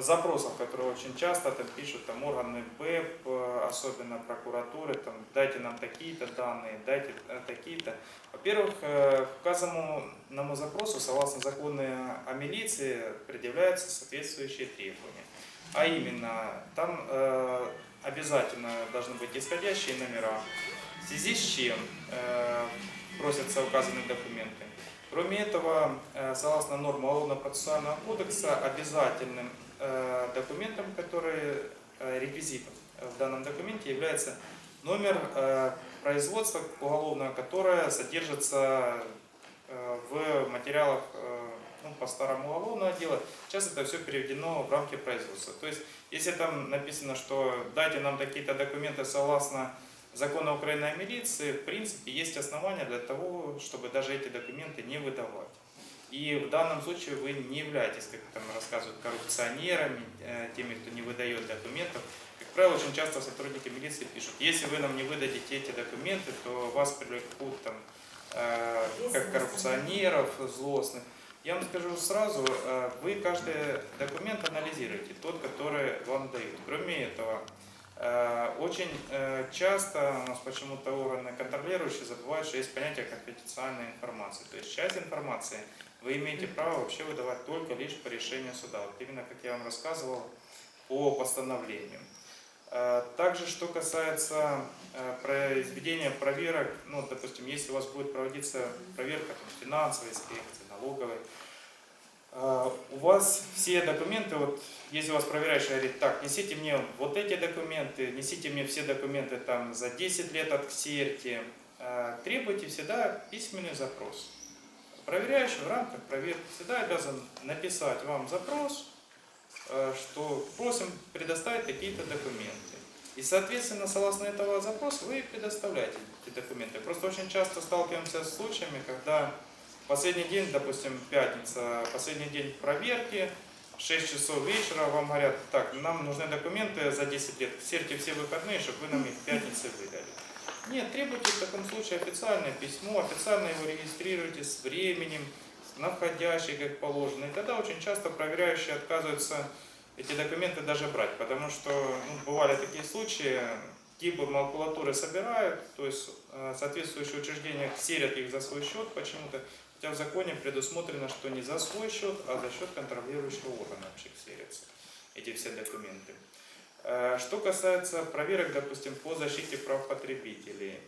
запросов, которые очень часто там пишут там органы БЭП, особенно прокуратуры, там дайте нам такие-то данные, дайте э, такие-то. Во-первых, э, к указанному запросу, согласно закону о милиции, предъявляются соответствующие требования. А именно, там э, обязательно должны быть исходящие номера, в связи с чем э, просятся указанные документы. Кроме этого, э, согласно нормам Уголовно-процессуального кодекса, обязательным документом, который э, реквизитом в данном документе является номер э, производства уголовного, которое содержится э, в материалах э, ну, по старому уголовного дела. Сейчас это все переведено в рамки производства. То есть, если там написано, что дайте нам такие-то документы согласно закона Украины о милиции, в принципе, есть основания для того, чтобы даже эти документы не выдавать. И в данном случае вы не являетесь, как там рассказывают, коррупционерами, э, теми, кто не выдает документов. Как правило, очень часто сотрудники милиции пишут, если вы нам не выдадите эти документы, то вас привлекут там, э, как коррупционеров, злостных. Я вам скажу сразу, э, вы каждый документ анализируете, тот, который вам дают. Кроме этого, Очень э, часто у нас почему-то органы контролирующие забывают, что есть понятие конфиденциальной информации. То есть часть информации вы имеете право вообще выдавать только лишь по решению суда. Вот именно как я вам рассказывал по постановлению. Э, Также, что касается э, произведения проверок, ну, допустим, если у вас будет проводиться проверка там, финансовой инспекции, налоговой, э, у вас все документы, вот если у вас проверяющий говорит, так, несите мне вот эти документы, несите мне все документы там за 10 лет от КСЕРТи, э, требуйте всегда письменный запрос. Проверяющий в рамках проверки всегда обязан написать вам запрос, э, что просим предоставить такие-то документы. И, соответственно, согласно этого запроса вы предоставляете эти документы. Просто очень часто сталкиваемся с случаями, когда последний день, допустим, пятница, последний день проверки, 6 часов вечера, вам говорят, так, нам нужны документы за 10 лет, серьте все выходные, чтобы вы нам их в пятнице выдали. Нет, требуйте в таком случае официальное письмо, официально его регистрируйте с временем, на входящий, как положено. И тогда очень часто проверяющие отказываются эти документы даже брать, потому что ну, бывали такие случаи, типы макулатуры собирают, то есть э, соответствующие учреждения серят их за свой счет почему-то, хотя в законе предусмотрено, что не за свой счет, а за счет контролирующего органа вообще серятся эти все документы. Э, Что касается проверок, допустим, по защите прав потребителей,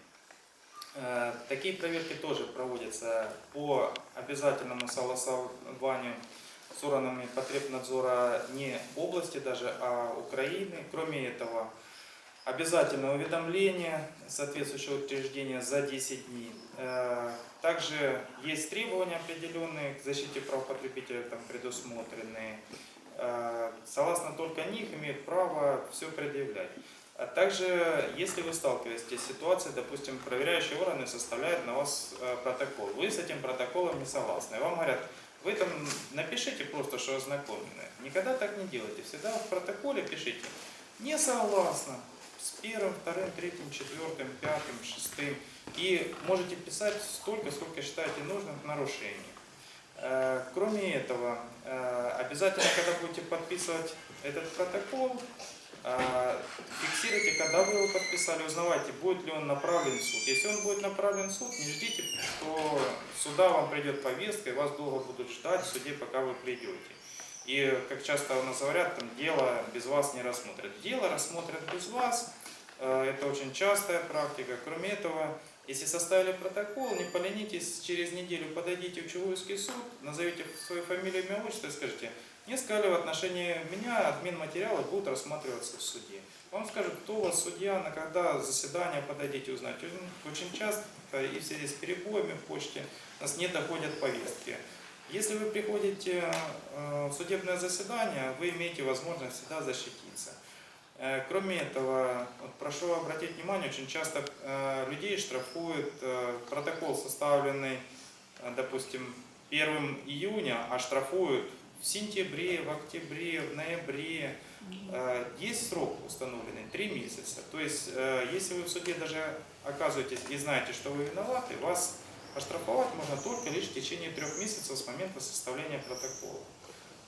э, такие проверки тоже проводятся по обязательному согласованию с органами потребнадзора не области даже, а Украины. Кроме этого, обязательное уведомление соответствующего учреждения за 10 дней. Э, Также есть требования определенные к защите прав потребителя, там предусмотренные. Э, Согласно только них имеют право все предъявлять. А также, если вы сталкиваетесь с ситуацией, допустим, проверяющие органы составляют на вас э, протокол, вы с этим протоколом не согласны, и вам говорят, вы там напишите просто, что ознакомлены. Никогда так не делайте. Всегда в протоколе пишите «не согласна» с первым, вторым, третьим, четвертым, пятым, шестым. И можете писать столько, сколько считаете нужным в нарушении. Э, Кроме этого, э, обязательно, когда будете подписывать этот протокол, э, фиксируйте, когда вы его подписали, узнавайте, будет ли он направлен в суд. Если он будет направлен в суд, не ждите, что сюда вам придет повестка, и вас долго будут ждать в суде, пока вы придете. И, как часто у нас говорят, там дело без вас не рассмотрят. Дело рассмотрят без вас, э, это очень частая практика. Кроме этого, если составили протокол, не поленитесь, через неделю подойдите в Чугуевский суд, назовите свою фамилию, имя, отчество и скажите, мне сказали в отношении меня админ материала будет рассматриваться в суде. Вам скажут, кто у вас судья, на когда заседание подойдите узнать. Очень часто и в связи с перебоями в почте у нас не доходят повестки. Если вы приходите э, в судебное заседание, вы имеете возможность всегда защититься. Э, Кроме этого, вот прошу обратить внимание, очень часто э, людей штрафуют протокол, составленный, допустим, 1 июня, а штрафуют в сентябре, в октябре, в ноябре. Есть срок установленный, 3 месяца. То есть, если вы в суде даже оказываетесь и знаете, что вы виноваты, вас Оштрафовать можно только лишь в течение трех месяцев с момента составления протокола.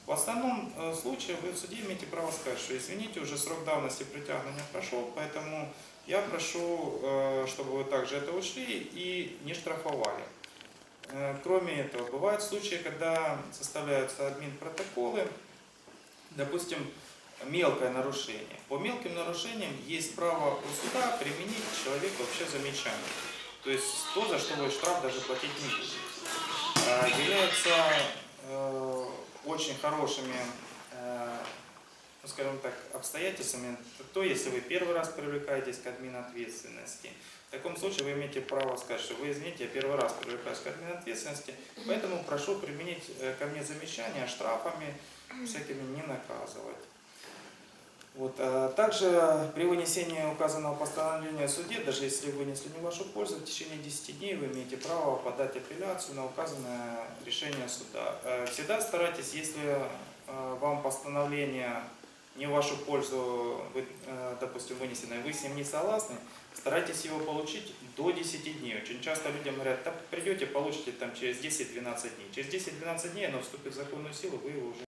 В остальном э, случае вы в суде имеете право сказать, что извините, уже срок давности притягивания прошел, поэтому я прошу, э, чтобы вы также это учли и не штрафовали. Э, Кроме этого, бывают случаи, когда составляются админ-протоколы, допустим, мелкое нарушение. По мелким нарушениям есть право у суда применить человеку вообще замечание. То есть то, за что вы штраф даже платить не будете. А, Является э, очень хорошими, э, ну, скажем так, обстоятельствами, то, если вы первый раз привлекаетесь к админ ответственности. В таком случае вы имеете право сказать, что вы, извините, я первый раз привлекаюсь к админ ответственности, поэтому прошу применить э, ко мне замечания штрафами всякими не наказывать. Вот, а также при вынесении указанного постановления суде, даже если вынесли не вашу пользу, в течение 10 дней вы имеете право подать апелляцию на указанное решение суда. Э, Всегда старайтесь, если э, вам постановление не в вашу пользу, э, допустим, вынесенное, вы с ним не согласны, старайтесь его получить до 10 дней. Очень часто людям говорят, да придете, получите там через 10-12 дней. Через 10-12 дней оно вступит в законную силу, вы его уже